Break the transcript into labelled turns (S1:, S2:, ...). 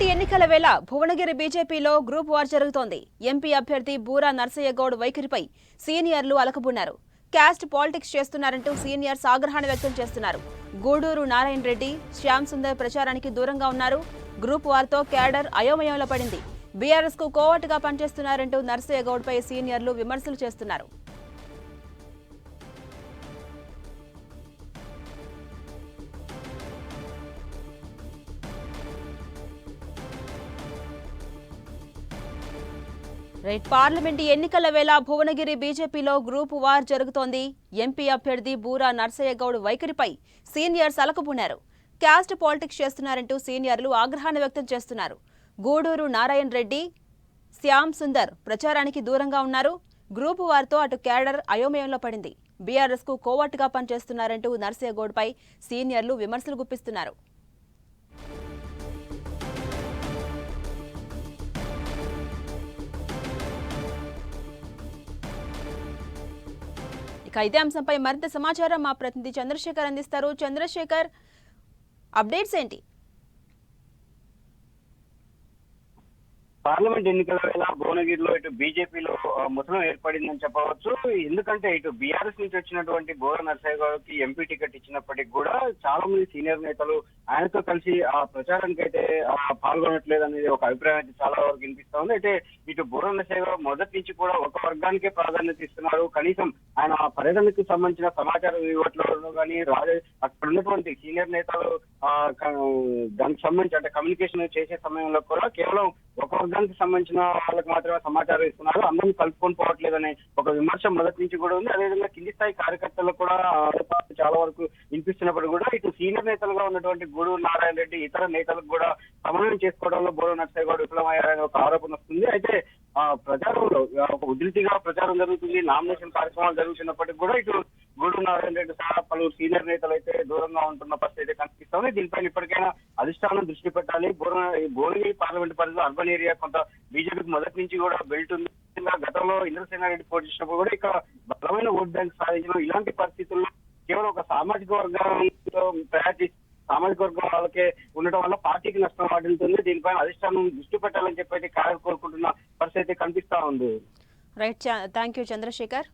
S1: Parliament ఎన్నికల వేళ భువనగిరి బీజేపీలో గ్రూప్ వార్ జరుగుతోంది. ఎంపీ అభ్యర్థి బూరా నర్సయ్యగౌడ్ వైఖరిపై సీనియర్లు అలకబున్నారు క్యాస్ట్ పాలిటిక్స్ చేస్తున్నారంటూ సీనియర్స్ ఆగ్రహాన్ని వ్యక్తం చేస్తున్నారు. గూడూరు నారాయణ రెడ్డి శ్యామ్ సుందర్ ప్రచారానికి దూరంగా ఉన్నారు. గ్రూప్ వార్తో క్యాడర్ అయోమయంలో పడింది. బీఆర్ఎస్కు కోవటుగా పనిచేస్తున్నారంటూ నర్సయ్యగౌడ్పై సీనియర్లు విమర్శలు చేస్తున్నారు. రైట్ పార్లమెంటు ఎన్నికల వేళ భువనగిరి బీజేపీలో గ్రూప్ వార్ జరుగుతోంది. ఎంపీ అభ్యర్థి బూరా నర్సయ్య గౌడ్ వైఖరిపై సీనియర్స్ అలకబున్నారు క్యాస్ట్ పాలిటిక్స్ చేస్తున్నారంటూ సీనియర్లు ఆగ్రహాన్ని వ్యక్తం చేస్తున్నారు. గూడూరు నారాయణ రెడ్డి శ్యామ్ సుందర్ ప్రచారానికి దూరంగా ఉన్నారు. గ్రూపు వారితో అటు క్యాడర్ అయోమయంలో పడింది. బీఆర్ఎస్కు కోవట్టుగా పనిచేస్తున్నారంటూ నర్సయ్య గౌడ్పై సీనియర్లు విమర్శలు గుప్పిస్తున్నారు. ఇక ఇదే అంశంపై మరింత సమాచారం మా ప్రతినిధి చంద్రశేఖర్ అందిస్తారు. చంద్రశేఖర్ అప్డేట్స్ ఏంటి?
S2: పార్లమెంట్ ఎన్నికల వేళ భువనగిరిలో ఇటు బీజేపీలో ముసలం ఏర్పడిందని చెప్పవచ్చు. ఎందుకంటే ఇటు బీఆర్ఎస్ నుంచి వచ్చినటువంటి బోర నరసయ్య గారికి ఎంపీ టికెట్ ఇచ్చినప్పటికీ కూడా చాలా మంది సీనియర్ నేతలు ఆయనతో కలిసి ఆ ప్రచారానికి అయితే పాల్గొనట్లేదు అనేది ఒక అభిప్రాయం అయితే చాలా వరకు వినిపిస్తా ఉంది అయితే ఇటు బోర నరసయ్య గారు మొదటి నుంచి కూడా ఒక వర్గానికే ప్రాధాన్యత ఇస్తున్నారు. కనీసం ఆయన ఆ పర్యటనకు సంబంధించిన సమాచారం ఇవ్వట్లో కానీ రాజ అక్కడ ఉన్నటువంటి సీనియర్ నేతలు దానికి సంబంధించి అంటే కమ్యూనికేషన్ చేసే సమయంలో కూడా కేవలం ఒక వర్గానికి సంబంధించిన వాళ్ళకి మాత్రమే సమాచారం ఇస్తున్నారు. అందరినీ కలుపుకొని పోవట్లేదనే ఒక విమర్శ మొదటి నుంచి కూడా ఉంది. అదేవిధంగా కింది స్థాయి కార్యకర్తలకు కూడా చాలా వరకు వినిపిస్తున్నప్పుడు కూడా ఇటు సీనియర్ నేతలుగా ఉన్నటువంటి గూడూరు నారాయణ రెడ్డి ఇతర నేతలకు కూడా సమన్వయం చేసుకోవడంలో బోరు నర్సయ్య కూడా విఫలమయ్యారనే ఒక ఆరోపణ వస్తుంది. అయితే ఆ ప్రచారంలో ఒక ఉధృతిగా ప్రచారం జరుగుతుంది. నామినేషన్ కార్యక్రమాలు జరుగుతున్నప్పటికీ కూడా ఇటు నారాయణ రెడ్డి సహా పలువురు సీనియర్ నేతలు అయితే దూరంగా ఉంటున్న పరిస్థితి అయితే కనిపిస్తోంది. దీనిపైన ఇప్పటికైనా అధిష్టానం దృష్టి పెట్టాలి. భువనగిరి పార్లమెంట్ పరిధిలో అర్బన్ ఏరియా కొంత బీజేపీకి మొదటి నుంచి కూడా బెల్ట్ ఉంది. గతంలో ఇంద్రసేనారెడ్డి పోటీ చేసినప్పుడు కూడా ఇక్కడ బలమైన ఓట్ బ్యాంక్ సాధించడం ఇలాంటి పరిస్థితుల్లో కేవలం ఒక సామాజిక వర్గంతో తయారు చేసి సామాజిక వర్గం వాళ్ళకే ఉండటం వల్ల పార్టీకి నష్టం వాటిల్తుంది దీనిపైన అధిష్టానం దృష్టి పెట్టాలని చెప్పి అయితే కోరుకుంటున్న పరిస్థితి అయితే కనిపిస్తా ఉంది.
S1: Right thank you Chandrashekar.